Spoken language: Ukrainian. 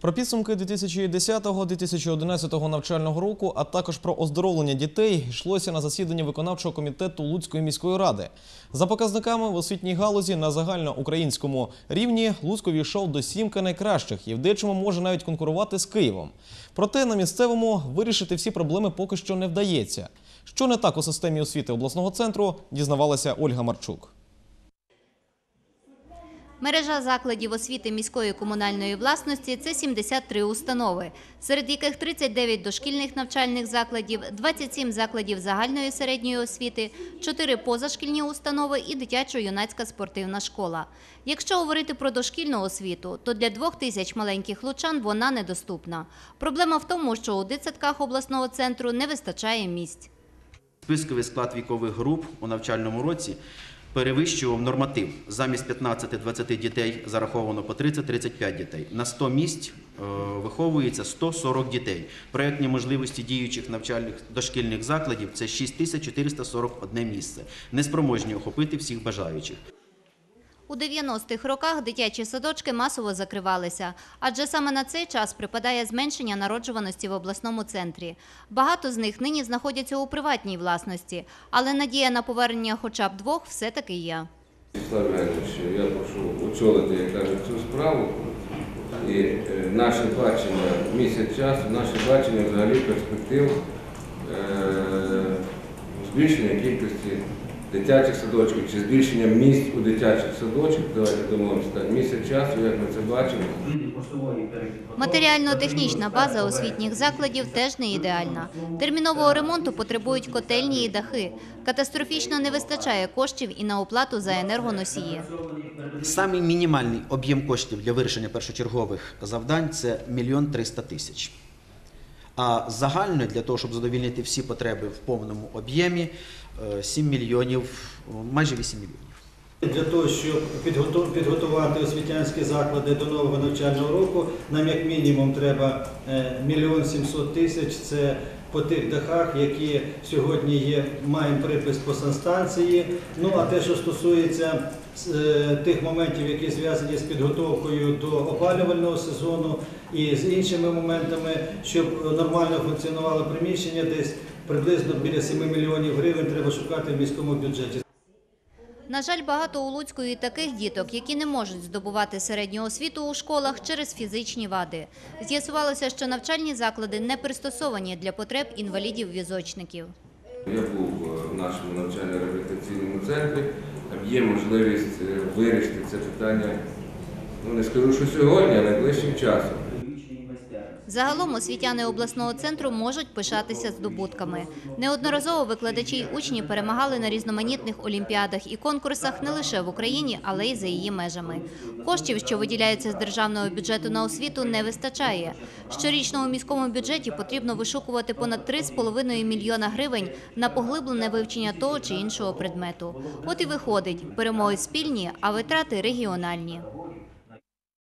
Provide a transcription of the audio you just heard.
Про підсумки 2010-2011 навчального року, а також про оздоровлення дітей йшлося на засіданні виконавчого комітету Луцької міської ради. За показниками в освітній галузі на загальноукраїнському рівні Луцьк увійшов до сімки найкращих і в дечому може навіть конкурувати з Києвом. Проте на місцевому вирішити всі проблеми поки що не вдається. Що не так у системі освіти обласного центру, дізнавалася Ольга Марчук. Мережа закладів освіти міської комунальної власності це 73 установи, серед яких 39 дошкільних навчальних закладів, 27 закладів загальної середньої освіти, 4 позашкільні установи і дитячо-юнацька спортивна школа. Якщо говорити про дошкільну освіту, то для двох тисяч маленьких лучан вона недоступна. Проблема в тому, що у дитсадках обласного центру не вистачає місць. Списковий склад вікових груп у навчальному році перевищував норматив. Замість 15-20 дітей зараховано по 30-35 дітей. На 100 місць е, виховується 140 дітей. Проєктні можливості діючих навчальних дошкільних закладів це 6441 місце. Неспроможні охопити всіх бажаючих. У 90-х роках дитячі садочки масово закривалися, адже саме на цей час припадає зменшення народжуваності в обласному центрі. Багато з них нині знаходяться у приватній власності, але надія на повернення хоча б двох все-таки є. Вячеслав Іванович, я прошу очолити, як кажуть, цю справу. І е, наше бачення місяць часу, наше бачення взагалі перспектив е, збільшення кількості дитячих садочків чи збільшення місць у дитячих садочках. Давайте домовимося так. Місяць часу, як ми це бачимо. Матеріально-технічна база освітніх закладів теж не ідеальна. Термінового ремонту потребують котельні і дахи. Катастрофічно не вистачає коштів і на оплату за енергоносії. Самий мінімальний об'єм коштів для вирішення першочергових завдань це мільйон 300 тисяч. А загально для того, щоб задовільнити всі потреби в повному об'ємі, е, 7 мільйонів, майже 8 мільйонів. Для того, щоб підготувати освітянські заклади до нового навчального року, нам як мінімум треба е, мільйон сімсот тисяч. Це по тих дахах, які сьогодні є, маємо припис по санстанції. Ну а те, що стосується е, тих моментів, які зв'язані з підготовкою до опалювального сезону і з іншими моментами, щоб нормально функціонувало приміщення, десь приблизно біля 7 мільйонів гривень треба шукати в міському бюджеті. На жаль, багато у Луцьку і таких діток, які не можуть здобувати середню освіту у школах через фізичні вади. З'ясувалося, що навчальні заклади не пристосовані для потреб інвалідів-візочників. Я був е, в нашому навчально-реабілітаційному центрі, там є можливість е, вирішити це питання, ну не скажу, що сьогодні, а найближчим часом. Загалом освітяни обласного центру можуть пишатися здобутками. Неодноразово викладачі й учні перемагали на різноманітних олімпіадах і конкурсах не лише в Україні, але й за її межами. Коштів, що виділяються з державного бюджету на освіту, не вистачає. Щорічно у міському бюджеті потрібно вишукувати понад 3,5 мільйона гривень на поглиблене вивчення того чи іншого предмету. От і виходить, перемоги спільні, а витрати регіональні.